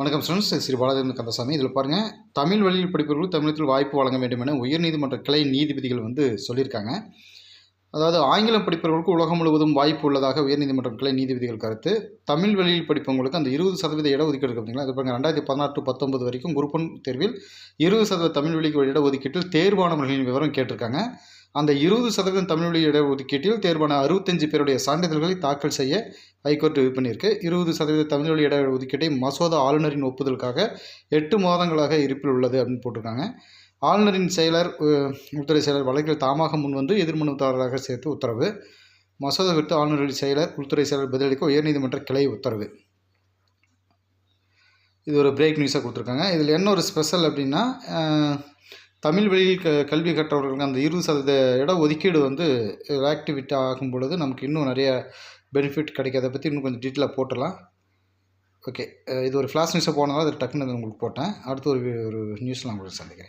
வணக்கம் ஸ்டூடெண்ட்ஸ் ஸ்ரீ பாலாஜி கந்தசாமி. இதில் பாருங்கள் தமிழ் வழியில் படிப்பவர்கள் தமிழகத்தில் வாய்ப்பு வழங்க வேண்டும் என உயர்நீதிமன்ற கிளை நீதிபதிகள் வந்து சொல்லியிருக்காங்க. அதாவது ஆங்கிலம் படிப்பவர்களுக்கு உலகம் முழுவதும் வாய்ப்பு உள்ளதாக உயர்நீதிமன்றம் கிளை நீதிபதிகள் கருத்து. தமிழ் வழியில் படிப்பவங்களுக்கு அந்த இருபது சதவீத இடஒதுக்கீடு இருக்கு பார்த்தீங்களா அது பாருங்க ரெண்டாயிரத்தி பதினாறு பத்தொன்பது வரைக்கும் குரூப் ஒன் தேர்வில் இருபது சதவீத தமிழ் வழி இடஒதுக்கீட்டில் தேர்வானவர்களின் விவரம் கேட்டிருக்காங்க. அந்த இருபது சதவீதம் தமிழ் வழி இடஒதுக்கீட்டில் தேர்வான அறுபத்தஞ்சு பேருடைய சான்றிதழ்களை தாக்கல் செய்ய ஹைகோர்ட் இது பண்ணியிருக்கு. இருபது சதவீத தமிழ் வழி இட ஒதுக்கீட்டை மசோதா ஆளுநரின் ஒப்புதலுக்காக எட்டு மாதங்களாக இருப்பில் உள்ளது அப்படின்னு போட்டிருக்காங்க. ஆளுநரின் செயலர் உள்துறை செயலர் வழக்கில் தாமாக முன்வந்து எதிர்மனுதாரராக சேர்த்து உத்தரவு. மசோதா குறித்து ஆளுநரின் செயலர் உள்துறை செயலர் பதிலளிக்க உயர்நீதிமன்ற கிளை உத்தரவு. இது ஒரு பிரேக் நியூஸாக கொடுத்துருக்காங்க. இதில் என்ன ஒரு ஸ்பெஷல் அப்படின்னா தமிழ் வழியில் க கல்வி கற்றவர்களுக்கு அந்த இருபது சதவீத இட ஒதுக்கீடு வந்து ஆக்டிவிட்டி ஆகும் பொழுது நமக்கு இன்னும் நிறைய பெனிஃபிட் கிடைக்கும். அதை பற்றி இன்னும் கொஞ்சம் டீட்டெயிலாக போட்டுடலாம். ஓகே இது ஒரு ஃப்ளாஷ் நியூஸை போனதால் அது டக்குன்னு உங்களுக்கு போட்டேன். அடுத்து ஒரு ஒரு நியூஸ் நான் உங்களுக்கு சந்திக்கிறேன்.